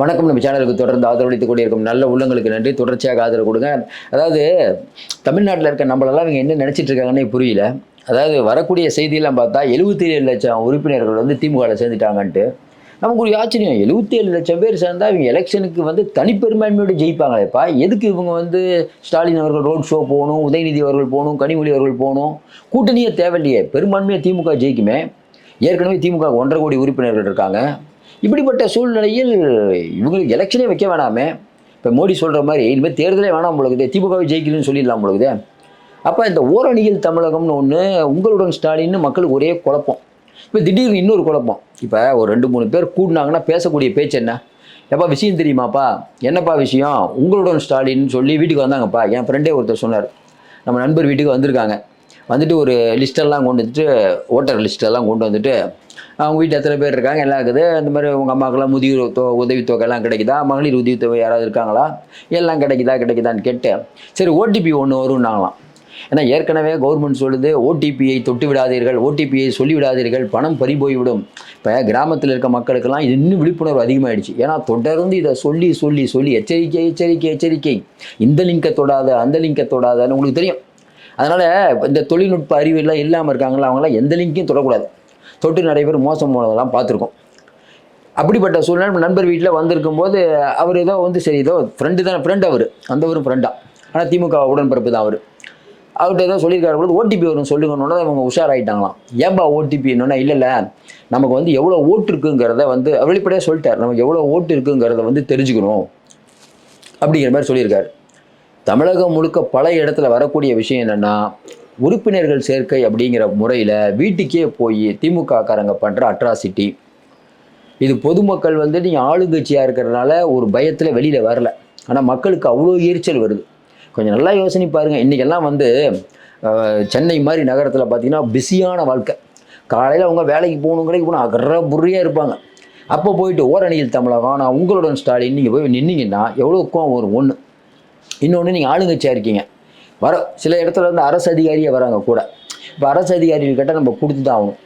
வணக்கம். நம்ம சேனலுக்கு தொடர்ந்து ஆதரவளித்து கொண்டிருக்கும் நல்ல உள்ளங்களுக்கு நன்றி. தொடர்ச்சியாக ஆதரவு கொடுங்க. அதாவது தமிழ்நாட்டில் இருக்க நம்மளெல்லாம் இவங்க என்ன நினச்சிட்டு இருக்காங்கன்னே புரியல. அதாவது வரக்கூடிய செய்தியெல்லாம் பார்த்தா எழுபத்தி ஏழு லட்சம் உறுப்பினர்கள் வந்து திமுகவில் சேர்ந்துட்டாங்கன்ட்டு. நமக்கு ஒரு ஆச்சரியம். எழுபத்தி ஏழு லட்சம் பேர் சேர்ந்தா இவங்க எலெக்ஷனுக்கு வந்து தனிப்பெரும்பான்மையோடு ஜெயிப்பாங்களேப்பா எதுக்கு இவங்க வந்து ஸ்டாலின் அவர்கள் ரோட் ஷோ போகணும் உதயநிதி அவர்கள் போகணும் கனிமொழி அவர்கள் போகணும்? கூட்டணியே தேவையில்லையே. பெரும்பான்மையாக திமுக ஜெயிக்குமே. ஏற்கனவே திமுக ஒன்றரை கோடி உறுப்பினர்கள் இருக்காங்க. இப்படிப்பட்ட சூழ்நிலையில் இவங்களுக்கு எலெக்ஷனே வைக்க வேணாமே. இப்போ மோடி சொல்கிற மாதிரி இனிமேல் தேர்தலே வேணாம் பொழுது திமுகவை ஜெயிக்கணும்னு சொல்லிடலாம் பொழுது அப்போ இந்த ஓரணியில் தமிழகம்னு ஒன்று உங்களுடன் ஸ்டாலின்னு மக்களுக்கு ஒரே குழப்பம். இப்போ திடீர்னு இன்னொரு குழப்பம். இப்போ ஒரு ரெண்டு மூணு பேர் கூடினாங்கன்னா பேசக்கூடிய பேச்சு என்ன? எப்பா விஷயம் தெரியுமாப்பா? என்னப்பா விஷயம்? உங்களுடன் ஸ்டாலின் சொல்லி வீட்டுக்கு வந்தாங்கப்பா. என் ஃப்ரெண்டே ஒருத்தர் சொன்னார். நம்ம நண்பர் வீட்டுக்கு வந்திருக்காங்க. வந்துட்டு ஒரு லிஸ்டெல்லாம் கொண்டு வந்துட்டு ஓட்டர் லிஸ்டெல்லாம் கொண்டு வந்துட்டு அவங்க வீட்டில் எத்தனை பேர் இருக்காங்க எல்லாம் இருக்குது. இந்த மாதிரி உங்கள் அம்மாக்கெல்லாம் முதியோர் தொ உதவித்தொகை எல்லாம் கிடைக்குதா? மகளிர் உதவித்தொகை யாராவது இருக்காங்களா? எல்லாம் கிடைக்குதா கிடைக்குதான்னு கேட்டு சரி ஓடிபி ஒன்று வரும்னாங்களாம். ஏன்னா ஏற்கனவே கவர்மெண்ட் சொல்லுது ஓடிபியை தொட்டு விடாதீர்கள் ஓடிபியை சொல்லி விடாதீர்கள் பணம் பறிபோய்விடும் இப்போ கிராமத்தில் இருக்க மக்களுக்கெல்லாம் இது இன்னும் விழிப்புணர்வு அதிகமாகிடுச்சு ஏன்னா தொடர்ந்து இதை சொல்லி சொல்லி சொல்லி எச்சரிக்கை எச்சரிக்கை எச்சரிக்கை. இந்த லிங்கை தொடாத அந்த லிங்கை தொடாதன்னு உங்களுக்கு தெரியும். அதனால் இந்த தொழில்நுட்ப அறிவு எல்லாம் இல்லாமல் இருக்காங்களா அவங்களாம் எந்த லிங்கையும் தொடக்கூடாது. தொட்டு நிறைய பேர் மோசம் போனதெல்லாம் பார்த்துருக்கோம். அப்படிப்பட்ட சூழ்நிலை நண்பர் வீட்டில் வந்திருக்கும் போது அவர் ஏதோ வந்து சரி ஏதோ ஃப்ரெண்டு தான் ஃப்ரெண்ட் அவர். அந்த ஒரு ஃப்ரெண்டா ஆனால் திமுக உடன்பிறப்பு தான் அவர். அவர்கிட்ட ஏதோ சொல்லியிருக்காரு போது ஓடிபி வரும் சொல்லுங்கன்னு அவங்க உஷாராயிட்டாங்களாம். ஏன்பா ஓடிபி என்னன்னா இல்லை இல்லை. நமக்கு வந்து எவ்வளோ ஓட்டு இருக்குங்கிறத வந்து வெளிப்படையாக சொல்லிட்டார். நமக்கு எவ்வளோ ஓட்டு இருக்குங்கிறத வந்து தெரிஞ்சுக்கணும். அப்படிங்கிற மாதிரி சொல்லியிருக்காரு. தமிழகம் முழுக்க பல இடத்துல வரக்கூடிய விஷயம் என்னென்னா உறுப்பினர்கள் சேர்க்கை அப்படிங்கிற முறையில் வீட்டுக்கே போய் திமுக காரங்க பண்ணுற அட்ராசிட்டி இது பொதுமக்கள் வந்து நீங்கள் ஆளுங்கட்சியாக இருக்கிறதுனால ஒரு பயத்தில் வெளியில் வரல. ஆனால் மக்களுக்கு அவ்வளோ எரிச்சல் வருது. கொஞ்சம் நல்லா யோசனை பாருங்கள் இன்றைக்கெல்லாம் வந்து சென்னை மாதிரி நகரத்தில் பார்த்தீங்கன்னா பிஸியான வாழ்க்கை. காலையில் அவங்க வேலைக்கு போகணும் கடைக்கு போகணும் அகர புரியாக இருப்பாங்க. அப்போ போயிட்டு ஓரணியில் தமிழகம் நான் உங்களுடன் ஸ்டாலின் நீங்கள் போய் நின்னீங்கன்னா எவ்வளோ கோவம் வரும் ஒன்று இன்னொன்று நீங்கள் ஆளுங்கட்சியாக இருக்கீங்க. வர சில இடத்துல வந்து அரசு அதிகாரியே வராங்க கூட. இப்போ அரசு அதிகாரிகள்கிட்ட நம்ம கொடுத்து தான் ஆகணும்.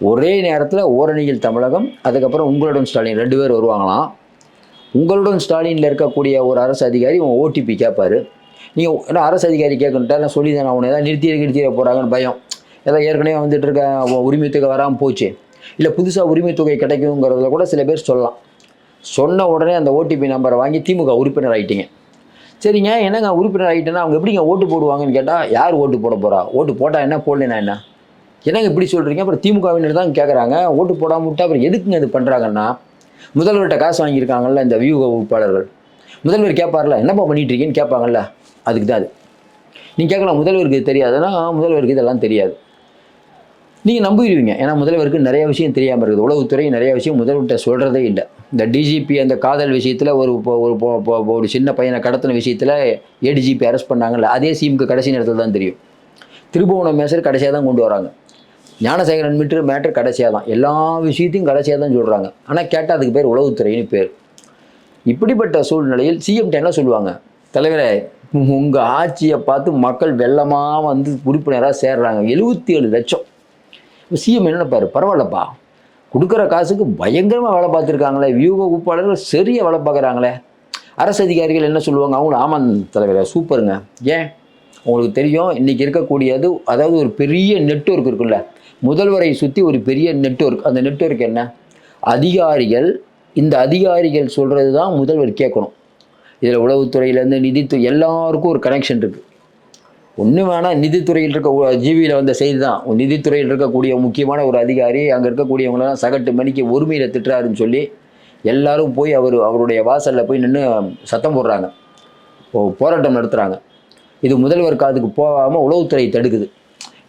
ஒரே நேரத்தில் ஓரணியில் தமிழகம் அதுக்கப்புறம் உங்களுடன் ஸ்டாலின் ரெண்டு பேர் வருவாங்களாம். உங்களுடன் ஸ்டாலினில் இருக்கக்கூடிய ஒரு அரசு அதிகாரி உங்கள் ஓடிபி கேட்பாரு நீங்கள் ஏன்னா அரசு அதிகாரி கேட்கணுட்டா நான் சொல்லி தானே அவனை ஏதாவது நிறுத்தி நிறுத்திட போகிறாங்கன்னு பயம். ஏதாவது ஏற்கனவே வந்துட்டு இருக்க உரிமை தொகை வராமல் போச்சு. இல்லை புதுசாக உரிமை தொகை கிடைக்குங்கிறத கூட சில பேர் சொல்லலாம். சொன்ன உடனே அந்த ஓடிபி நம்பரை வாங்கி திமுக உறுப்பினர் ஆகிட்டிங்க சரிங்க என்னங்க உறுப்பினர் ஆகிட்டேன்னா அவங்க எப்படிங்க ஓட்டு போடுவாங்கன்னு கேட்டால் யார் ஓட்டு போட போகிறா ஓட்டு போட்டால் என்ன போடலைன்னா என்ன? என்னங்க இப்படி சொல்கிறீங்க அப்புறம் திமுகவினர் தான் கேட்குறாங்க ஓட்டு போடாமல் விட்டா அப்புறம் எதுக்குங்க இது பண்ணுறாங்கன்னா முதல்வர்கிட்ட காசு வாங்கியிருக்காங்கல்ல இந்த வியூக உறுப்பாளர்கள் முதல்வர் கேட்பார்ல என்னப்பா பண்ணிட்டு இருக்கீங்கன்னு கேட்பாங்கல்ல அதுக்கு தான் அது. நீங்கள் கேட்கலாம் முதல்வருக்கு தெரியாதுன்னா முதல்வருக்கு இதெல்லாம் தெரியாது. நீங்கள் நம்பிடுவீங்க. ஏன்னா முதல்வருக்கு நிறைய விஷயம் தெரியாமல் இருக்குது. உளவுத்துறை நிறைய விஷயம் முதல்வர்கிட்ட சொல்கிறதே இல்லை. இந்த டிஜிபி அந்த காதல் விஷயத்தில் ஒரு ஒரு ஒரு சின்ன பையனை கடத்தின விஷயத்தில் ஏடிஜிபி அரெஸ்ட் பண்ணாங்கல்ல அதே சீமுக்கு கடைசி நேரத்தில் தான் தெரியும். திருபுவனம் மேசர் கடைசியாக தான் கொண்டு வராங்க. ஞானசேகரன் மீட்ரு மேட்ரு கடைசியாக தான். எல்லா விஷயத்தையும் கடைசியாக தான் சொல்கிறாங்க ஆனால் கேட்டால் அதுக்கு பேர் உளவுத்துறைன்னு பேர். இப்படிப்பட்ட சூழ்நிலையில் சிஎம்கிட்ட என்ன சொல்லுவாங்க? தலைவரே உங்கள் ஆட்சியை பார்த்து மக்கள் வெள்ளமாக வந்து உறுப்பினராக சேர்றாங்க. எழுபத்தி ஏழு லட்சம் சிஎம் என்ன பாரு பரவாயில்லப்பா. கொடுக்குற காசுக்கு பயங்கரமாக வேலை பார்த்துருக்காங்களே. வியூக உப்பாளர்கள் சரியாக வேலை பார்க்குறாங்களே. அரசு அதிகாரிகள் என்ன சொல்லுவாங்க? அவங்களும் ஆமாம் தலைவரே சூப்பருங்க. ஏன்? உங்களுக்கு தெரியும் இன்றைக்கி இருக்கக்கூடியது அதாவது ஒரு பெரிய நெட்ஒர்க் இருக்குல்ல. முதல்வரை சுற்றி ஒரு பெரிய நெட்ஒர்க் அந்த நெட்ஒர்க் என்ன? அதிகாரிகள் இந்த அதிகாரிகள் சொல்கிறது தான் முதல்வர் கேட்கணும். இதில் உளவுத்துறையிலேருந்து நிதித்துறை எல்லாருக்கும் ஒரு கனெக்ஷன் இருக்குது ஒன்று வேணால் நிதித்துறையில் இருக்க ஜிவியில் வந்த செய்தி தான் நிதித்துறையில் இருக்கக்கூடிய முக்கியமான ஒரு அதிகாரி அங்கே இருக்கக்கூடியவங்களெல்லாம் சகட்டு மணிக்கு ஒருமையில் திட்டுறாருன்னு சொல்லி எல்லாரும் போய் அவர் அவருடைய வாசலில் போய் நின்று சத்தம் போடுறாங்க. போராட்டம் நடத்துகிறாங்க இது முதல்வர் காதுக்கு போகாமல் உளவுத்துறை தடுக்குது.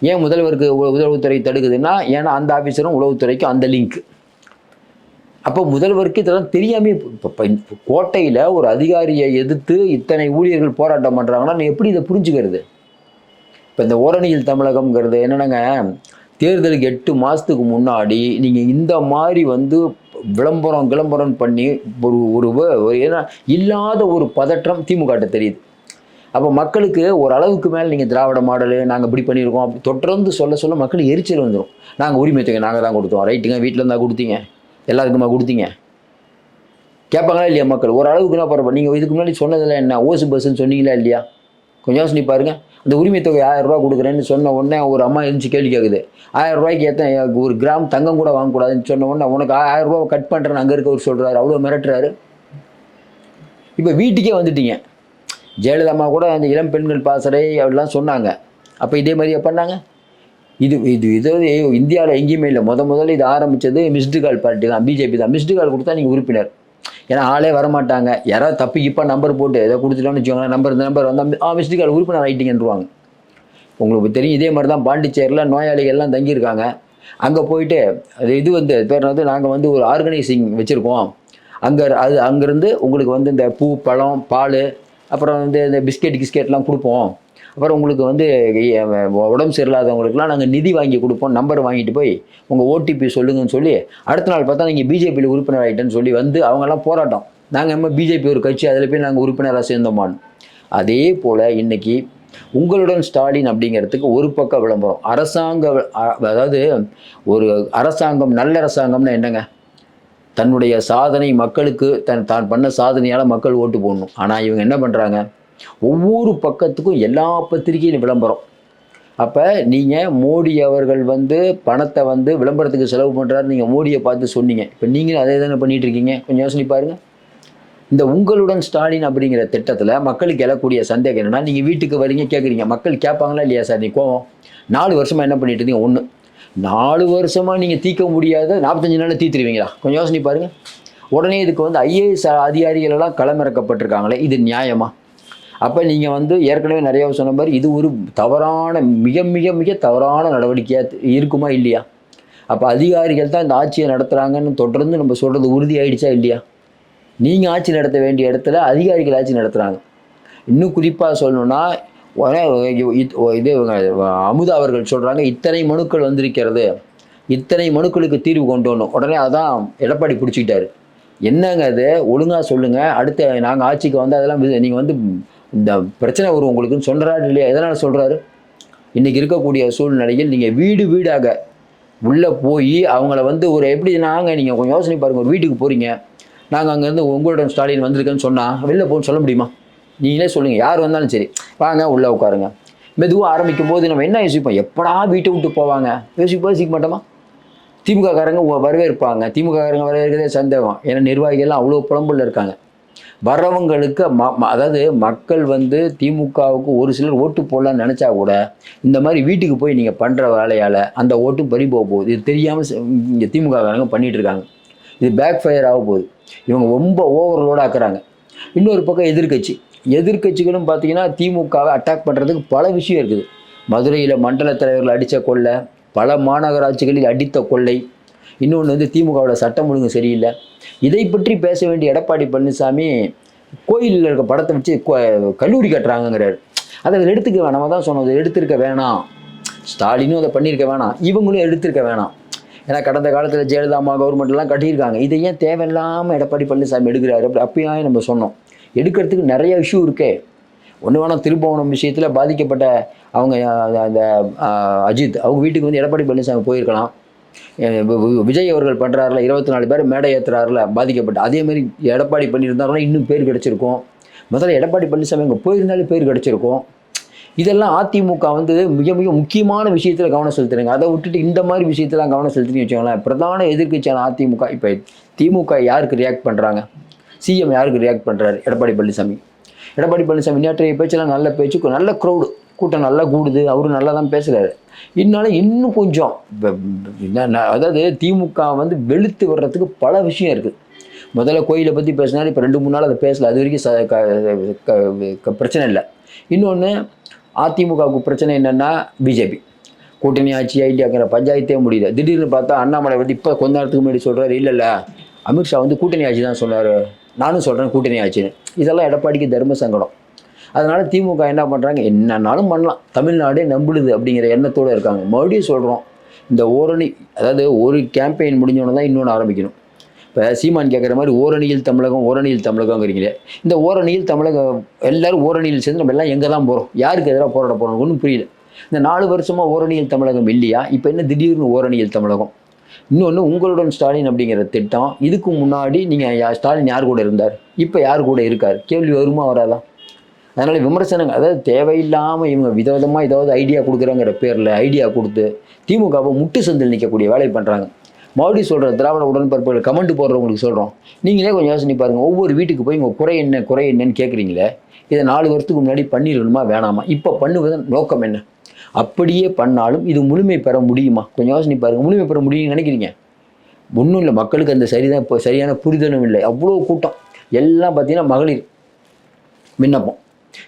ஏன் முதல்வருக்கு உ- உளவுத்துறை தடுக்குதுன்னா ஏன்னா அந்த ஆஃபீஸரும் உளவுத்துறைக்கும் அந்த லிங்க் அப்போ முதல்வருக்கு இதெல்லாம் தெரியாமே இப்போ கோட்டையில் ஒரு அதிகாரியை எதிர்த்து இத்தனை ஊழியர்கள் போராட்டம் பண்ணுறாங்கன்னா எப்படி இதை புரிஞ்சுக்கிறது? இப்போ இந்த ஓரணியில் தமிழகம்ங்கிறது என்னென்னங்க? தேர்தலுக்கு எட்டு மாதத்துக்கு முன்னாடி நீங்கள் இந்த மாதிரி வந்து விளம்பரம் கிளம்பரம் பண்ணி ஒரு ஒரு ஒரு ஏன்னா இல்லாத ஒரு பதற்றம் திமுகட்ட தெரியுது. அப்போ மக்களுக்கு ஒரு அளவுக்கு மேலே நீங்கள் திராவிட மாடலு நாங்கள் இப்படி பண்ணியிருக்கோம் அப்படி தொடர்ந்து சொல்ல சொல்ல மக்களுக்கு எரிச்சல் வந்துடும் நாங்கள் உரிமை தொகை நாங்கள் தான் கொடுத்தோம். ரைட்டுங்க வீட்டில் இருந்தால் கொடுத்தீங்க. எல்லாருக்குமா கொடுத்தீங்க? கேட்பாங்களா இல்லையா மக்கள்? ஓரளவுக்கு என்ன பரவாயில்ல. நீங்கள் இதுக்கு முன்னாடி சொன்னதெல்லாம் என்ன? ஓசு பஸ்ஸுன்னு சொன்னீங்களா இல்லையா? கொஞ்சம் யோசனை பாருங்கள் இந்த உரிமை தொகை ஆயிரம் ரூபா கொடுக்குறேன்னு சொன்ன உடனே ஒரு அம்மா எழுந்துச்சு கேள்வி கேட்குது. ஆயிரம் ரூபாய்க்கு எத்தனை ஒரு கிராம் தங்கம் கூட வாங்கக்கூடாதுன்னு சொன்ன உடனே உனக்கு ஆயிரம் ரூபா கட் பண்ணுறேன்னு அங்கே இருக்கவர் சொல்கிறாரு அவ்வளோ மிரட்டுறாரு. இப்போ வீட்டுக்கே வந்துட்டீங்க. ஜெயலலிதா அம்மா கூட அந்த இளம் பெண்கள் பாசறை அப்படிலாம் சொன்னாங்க. அப்போ இதே மாதிரியே பண்ணாங்க? இது இது இது இந்தியாவில் எங்கேயுமே இல்லை. முத முதல்ல இது ஆரம்பித்தது மிஸ்டு கால் பார்ட்டி தான். பிஜேபி தான். மிஸ்டு கால் கொடுத்தா நீங்கள் உறுப்பினர். ஏன்னா ஆளே வரமாட்டாங்க. யாராவது தப்பி இப்போ நம்பர் போட்டு ஏதோ கொடுத்துட்டோம்னு வச்சுக்கோங்களேன் நம்பர் இந்த நம்பர் வந்தால் ஆ மிஸ்டு கால் உறுப்பினர் ஆகிட்டீங்கன்றுவாங்க உங்களுக்கு தெரியும் இதே மாதிரி தான் பாண்டிச்சேரியில் நோயாளிகள்லாம் தங்கியிருக்காங்க. அங்கே போயிட்டு அது இது வந்து பேர் வந்து நாங்கள் வந்து ஒரு ஆர்கனைசிங் வச்சுருக்கோம். அங்கே அது அங்கேருந்து உங்களுக்கு வந்து இந்த பூ பழம் பால் அப்புறம் வந்து இந்த பிஸ்கெட் கிஸ்கெட்லாம் கொடுப்போம். அப்புறம் உங்களுக்கு வந்து உடம்பு சரியில்லாதவங்களுக்குலாம் நாங்கள் நிதி வாங்கி கொடுப்போம் நம்பர் வாங்கிட்டு போய் உங்கள் ஓடிபி சொல்லுங்கன்னு சொல்லி அடுத்த நாள் பார்த்தா நீங்கள் பிஜேபியில் உறுப்பினர் ஆகிட்டேன்னு சொல்லி வந்து அவங்கெல்லாம் போராட்டம். நாங்கள் எம்ம பிஜேபி ஒரு கட்சி அதில் போய் நாங்கள் உறுப்பினராக சேர்ந்தோமான்னு. அதே போல் இன்றைக்கி உங்களுடன் ஸ்டாலின் அப்படிங்கிறதுக்கு ஒரு பக்கம் விளம்பரம். அரசாங்க அதாவது ஒரு அரசாங்கம் நல்ல அரசாங்கம்னா என்னங்க? தன்னுடைய சாதனை மக்களுக்கு தன் தான் பண்ண சாதனையால் மக்கள் ஓட்டு போடணும். ஆனால் இவங்க என்ன பண்ணுறாங்க ஒவ்வொரு பக்கத்துக்கும் எல்லா பத்திரிகையிலும் விளம்பரம். அப்போ நீங்கள் மோடி அவர்கள் வந்து பணத்தை வந்து விளம்பரத்துக்கு செலவு பண்ணுறாரு நீங்கள் மோடியை பார்த்து சொன்னீங்க. இப்போ நீங்களும் அதே தானே பண்ணிகிட்டு இருக்கீங்க? கொஞ்சம் யோசனை பாருங்கள் இந்த உங்களுடன் ஸ்டாலின் அப்படிங்கிற திட்டத்தில் மக்களுக்கு எழக்கூடிய சந்தேகம் என்னென்னா நீங்கள் வீட்டுக்கு வரீங்க கேட்குறீங்க மக்கள் கேட்பாங்களா இல்லையா சார்? நீ கோவம். நாலு வருஷமாக என்ன பண்ணிட்டு இருந்தீங்க ஒன்று நாலு வருஷமாக நீங்கள் தீர்க்க முடியாத நாற்பத்தஞ்சு நாளில் தீர்த்துருவீங்களா கொஞ்சம் யோசனை பாருங்கள் உடனே இதுக்கு வந்து ஐஏஎஸ் அதிகாரிகளெல்லாம் களமிறக்கப்பட்டிருக்காங்களே இது நியாயமாக அப்போ நீங்கள் வந்து ஏற்கனவே நிறைய சொன்ன மாதிரி இது ஒரு தவறான மிக மிக மிக தவறான நடவடிக்கையாக இருக்குமா இல்லையா? அப்போ அதிகாரிகள் தான் இந்த ஆட்சியை நடத்துகிறாங்கன்னு தொடர்ந்து நம்ம சொல்கிறது உறுதியாயிடுச்சா இல்லையா? நீங்கள் ஆட்சி நடத்த வேண்டிய இடத்துல அதிகாரிகள் ஆட்சி நடத்துகிறாங்க இன்னும் குறிப்பாக சொல்லணும்னா உடனே இது அமுதா அவர்கள் சொல்கிறாங்க இத்தனை மனுக்கள் வந்திருக்கிறது இத்தனை மனுக்களுக்கு தீர்வு கொண்டு வரணும் உடனே அதான் எடப்பாடி பிடிச்சிக்கிட்டாரு. என்னங்க அது? ஒழுங்காக சொல்லுங்கள் அடுத்து நாங்கள் ஆட்சிக்கு வந்து அதெல்லாம் நீங்கள் வந்து இந்த பிரச்சனை வரும் உங்களுக்குன்னு சொல்கிறாரு இல்லையா? எதனால் சொல்கிறாரு இன்றைக்கி இருக்கக்கூடிய சூழ்நிலையில் நீங்கள் வீடு வீடாக உள்ளே போய் அவங்கள வந்து ஒரு எப்படி நாங்கள் நீங்கள் கொஞ்சம் யோசனை பாருங்கள் ஒரு வீட்டுக்கு போகிறீங்க நாங்கள் அங்கேருந்து உங்களுடன் ஸ்டாலின் வந்திருக்கேன்னு சொன்னால் வெளில போகணும்னு சொல்ல முடியுமா? நீங்களே சொல்லுங்கள் யார் வந்தாலும் சரி. வாங்க உள்ளே உட்காருங்க. மெதுவாக ஆரம்பிக்கும் போது நம்ம என்ன யோசிப்போம்? எப்படா வீட்டை விட்டு போவாங்க? யோசிப்போம் யோசிக்க மாட்டோமா? திமுக காரங்க வரவேற்பாங்க. திமுக காரங்க வரவேற்கிறதே சந்தேகம். ஏன்னா நிர்வாகிகள்லாம் அவ்வளோ புலம்புள்ள இருக்காங்க. வரவங்களுக்கு ம ம- அதாவது மக்கள் வந்து திமுகவுக்கு ஒரு சிலர் ஓட்டு போடலான்னு நினச்சா கூட இந்த மாதிரி வீட்டுக்கு போய் நீங்கள் பண்ணுற வேலையால் அந்த ஓட்டும் பறி போக போகுது. இது தெரியாமல் இங்கே திமுகக்காரங்க பண்ணிகிட்டு இருக்காங்க. இது பேக் ஃபயர் ஆக போகுது. இவங்க ரொம்ப ஓவர்லோட் ஆக்குறாங்க. இன்னொரு பக்கம் எதிர்க்கட்சி. எதிர்க்கட்சிகளும் பார்த்தீங்கன்னா திமுகவை அட்டாக் பண்ணுறதுக்கு பல விஷயம் இருக்குது. மதுரையில் மண்டல தலைவர்கள் அடித்த கொள்ளை பல மாநகராட்சிகளில் அடித்த கொள்ளை இன்னொன்று வந்து திமுகவோட சட்டம் ஒழுங்கு சரியில்லை. இதை பற்றி பேச வேண்டிய எடப்பாடி பழனிசாமி கோயிலில் இருக்க படத்தை வச்சு கோ- கல்லூரி கட்டுறாங்கங்கிறாரு. அதை எடுத்துக்க வேணாம். நம்ம தான் சொன்னது எடுத்திருக்க வேணாம். ஸ்டாலினும் அதை பண்ணியிருக்க வேணாம். இவங்களும் எடுத்திருக்க வேணாம். ஏன்னா கடந்த காலத்தில் ஜெயலலிதா அம்மா கவர்மெண்ட்லாம் கட்டியிருக்காங்க. இதை ஏன் தேவையில்லாமல் எடப்பாடி பழனிசாமி எடுக்கிறாரு? அப்படி அப்பயும் நம்ம சொன்னோம். எடுக்கிறதுக்கு நிறைய இஷ்யூ இருக்கே. ஒன்று வேணால் திருப்பவனம் விஷயத்தில் பாதிக்கப்பட்ட அவங்க அந்த அஜித் அவங்க வீட்டுக்கு வந்து எடப்பாடி பழனிசாமி போயிருக்கலாம். விஜய் அவர்கள் பண்ணுறாருல இருபத்தி நாலு பேர் மேடை ஏற்றுறாருல பாதிக்கப்பட்ட. அதே மாதிரி எடப்பாடி பண்ணியிருந்தாருன்னா இன்னும் பேர் கிடச்சிருக்கும். முதல்ல எடப்பாடி பழனிசாமி அங்கே போயிருந்தாலே பேர் கிடச்சிருக்கும். இதெல்லாம் அதிமுக வந்து மிக மிக முக்கியமான விஷயத்தில் கவனம் செலுத்துறாங்க. அதை விட்டுட்டு இந்த மாதிரி விஷயத்தெல்லாம் கவனம் செலுத்தினு வச்சுக்கோங்களேன் பிரதான எதிர்கட்சியான அதிமுக இப்போ திமுக யாருக்கு ரியாக்ட் பண்ணுறாங்க சிஎம் யாருக்கு ரியாக்ட் பண்ணுறாரு எடப்பாடி பழனிசாமி? எடப்பாடி பழனிசாமி நேற்றைய பேச்செல்லாம் நல்ல பேச்சு நல்ல க்ரௌடு கூட்டம் நல்லா கூடுது அவரும் நல்லா தான் பேசுகிறாரு இதனால இன்னும் கொஞ்சம் என்ன- அதாவது திமுக வந்து வெளுத்து வர்றதுக்கு பல விஷயம் இருக்குது முதல்ல கோயிலை பற்றி பேசினாரு இப்போ ரெண்டு மூணு நாள் அதை பேசலை. அது வரைக்கும் ச- க- பிரச்சனை இல்லை. இன்னொன்று அதிமுகவுக்கு பிரச்சனை என்னென்னா பிஜேபி. கூட்டணி ஆட்சி ஐடியாங்கிற பஞ்சாயத்தே முடியல. திடீர்னு பார்த்தா அண்ணாமலை வந்து இப்போ கொஞ்ச நேரத்துக்கு முன்னாடி சொல்கிறாரு இல்லை இல்லை அமித்ஷா வந்து கூட்டணி ஆட்சி தான் சொன்னார். நானும் சொல்கிறேன் கூட்டணி ஆட்சின்னு. இதெல்லாம் எடப்பாடிக்கு தர்ம சங்கடம். அதனால் திமுக என்ன பண்ணுறாங்க என்னன்னாலும் பண்ணலாம். தமிழ்நாடே நம்புடுது அப்படிங்கிற எண்ணத்தோடு இருக்காங்க. மறுபடியும் சொல்கிறோம் இந்த ஓரணி அதாவது ஒரு கேம்பெயின் முடிஞ்சோன்னு தான் இன்னொன்று ஆரம்பிக்கணும். இப்போ சீமான் கேட்குற மாதிரி ஓரணியில் தமிழகம் ஓரணியில் தமிழகங்கிறீங்களே. இந்த ஓரணியில் தமிழகம் எல்லோரும் ஓரணியில் சேர்ந்து நம்ம எல்லாம் எங்கே தான் போகிறோம் யாருக்கு எதிராக போராட போகிறோம் ஒன்றும் புரியல. இந்த நாலு வருஷமாக ஓரணியில் தமிழகம் இல்லையா? இப்போ என்ன திடீர்னு ஓரணியில் தமிழகம்? இன்னொன்று உங்களுடன் ஸ்டாலின் அப்படிங்கிற திட்டம் இதுக்கு முன்னாடி நீங்கள் ஸ்டாலின் யார் கூட இருந்தார்? இப்போ யார் கூட இருக்கார்? கேள்வி வருமா வராதா? அதனால் விமர்சனங்கள் அதாவது தேவையில்லாமல் இவங்க விதவிதமாக ஏதாவது ஐடியா கொடுக்குறாங்கிற பேரில் ஐடியா கொடுத்து திமுகவை முட்டு சந்தில் நிற்கக்கூடிய வேலையை பண்ணுறாங்க மறுபடியும் சொல்கிற திராவிட உடன்பிறப்புகள் கமெண்ட் போடுறவங்களுக்கு சொல்கிறோம் நீங்களே கொஞ்சம் யோசனை பாருங்கள் ஒவ்வொரு வீட்டுக்கு போய் உங்கள் குறை என்ன குறை என்னன்னு கேட்குறீங்களே இதை நாலு வருஷத்துக்கு முன்னாடி பண்ணிடணுமா வேணாமா? இப்போ பண்ணுவதன் நோக்கம் என்ன? அப்படியே பண்ணாலும் இது முழுமை பெற முடியுமா? கொஞ்சம் யோசனை பாருங்கள் முழுமை பெற முடியும்னு நினைக்கிறீங்க? ஒன்றும் இல்லை மக்களுக்கு அந்த சரிதான் இப்போ சரியான புரிதலும் இல்லை. அவ்வளோ கூட்டம். எல்லாம் பார்த்தீங்கன்னா மகளிர் விண்ணப்பம்.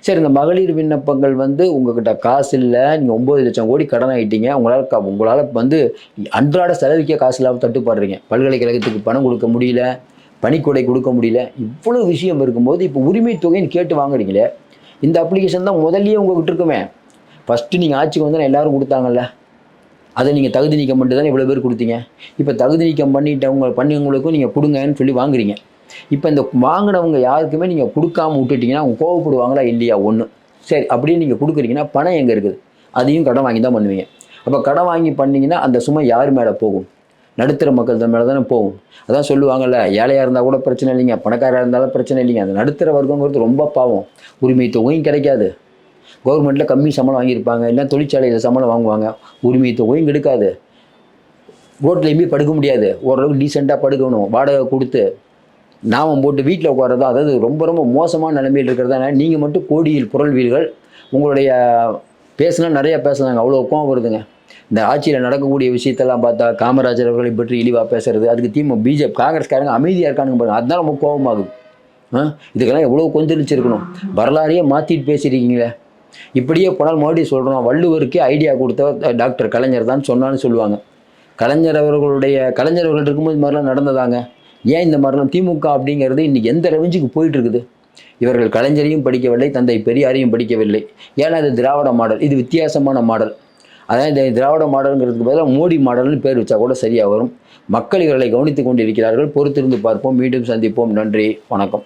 சரி இந்த மகளிர் விண்ணப்பங்கள் வந்து உங்ககிட்ட காசு இல்லை. நீங்கள் ஒம்பது லட்சம் கோடி கடன் ஆகிட்டீங்க உங்களால் க உங்களால் வந்து அன்றாட செலவிக்க காசு இல்லாமல் தட்டுப்பாடுறீங்க. பல்கலைக்கழகத்துக்கு பணம் கொடுக்க முடியல. பணிக்கொடை கொடுக்க முடியல. இவ்வளோ விஷயம் இருக்கும்போது இப்போ உரிமை தொகைன்னு கேட்டு வாங்குறீங்களே இந்த அப்ளிகேஷன் தான் முதல்லயே உங்ககிட்ட இருக்குமே. ஃபஸ்ட்டு நீங்கள் ஆட்சிக்கு வந்து எல்லோரும் கொடுத்தாங்கல்ல. அதை நீங்கள் தகுதி நீக்கம் பண்ணிட்டு தானே இவ்வளோ பேர் கொடுத்தீங்க. இப்போ தகுதி நீக்கம் பண்ணிட்டவங்க பண்ணிவங்களுக்கும் நீங்கள் கொடுங்கன்னு சொல்லி வாங்குறீங்க. இப்போ இந்த வாங்கினவங்க யாருக்குமே நீங்கள் கொடுக்காம விட்டுட்டிங்கன்னா அவங்க கோவப்படுவாங்களா இல்லையா? ஒன்று சரி அப்படின்னு நீங்கள் கொடுக்குறீங்கன்னா பணம் எங்கே இருக்குது? அதையும் கடன் வாங்கி தான் பண்ணுவீங்க. அப்போ கடன் வாங்கி பண்ணிங்கன்னா அந்த சுமை யார் மேலே போகும்? நடுத்தர மக்கள் மேலே தானே போகும். அதான் சொல்லுவாங்கல்ல ஏழையாக இருந்தால் கூட பிரச்சனை இல்லைங்க பணக்காராக இருந்தாலும் பிரச்சனை இல்லைங்க. அந்த நடுத்தர வர்க்கங்கிறது ரொம்ப பாவம். உரிமை தொகையும் கிடைக்காது. கவர்மெண்ட்டில் கம்மி சம்பளம் வாங்கியிருப்பாங்க இல்லை தொழிற்சாலையில் சம்பளம் வாங்குவாங்க. உரிமை தொகையும் கிடைக்காது. ரோட்லேயுமே படுக்க முடியாது. ஓரளவுக்கு டீசெண்டாக படுக்கணும். வாடகை கொடுத்து நாமம் போட்டு வீட்டில் உட்காரதோ அதாவது ரொம்ப ரொம்ப மோசமான நிலைமையில் இருக்கிறதால நீங்கள் மட்டும் கோடியில் புரள்வீர்கள் உங்களுடைய பேசுனா நிறையா பேசுனாங்க அவ்வளோ கோவம் வருதுங்க. இந்த ஆட்சியில் நடக்கக்கூடிய விஷயத்தெல்லாம் பார்த்தா காமராஜர் அவர்களை பற்றி இழிவாக பேசுறது அதுக்கு திமுக பிஜேபி காங்கிரஸ்காரங்க அமைதியாக இருக்கானுங்க பாருங்க அதுதான் ரொம்ப கோபமாகுது. ஆ? இதுக்கெல்லாம் எவ்வளோ கொந்தளிச்சிருக்கணும். வரலாறையே மாற்றிட்டு பேசியிருக்கீங்களே. இப்படியே போனால் மறுபடியும் சொல்கிறோம் வள்ளுவருக்கே ஐடியா கொடுத்த டாக்டர் கலைஞர் தான் சொன்னான்னு சொல்லுவாங்க. கலைஞர் அவர்களுடைய கலைஞர் அவர்கள் இருக்கும்போது இது மாதிரிலாம் நடந்ததாங்க. ஏன் இந்த மாதிரிலாம் திமுக அப்படிங்கிறது இன்றைக்கி எந்த ரெவஞ்சுக்கு போயிட்டு இருக்குது? இவர்கள் கலைஞரையும் படிக்கவில்லை தந்தை பெரியாரையும் படிக்கவில்லை. ஏன்னா இது திராவிட மாடல் இது வித்தியாசமான மாடல். அதான் இந்த திராவிட மாடலுங்கிறதுக்கு பதிலாக மோடி மாடல்னு பேர் வச்சா கூட சரியாக வரும். மக்கள் இவர்களை கவனித்துக் கொண்டிருக்கிறார்கள். பொறுத்திருந்து பார்ப்போம். மீண்டும் சந்திப்போம். நன்றி. வணக்கம்.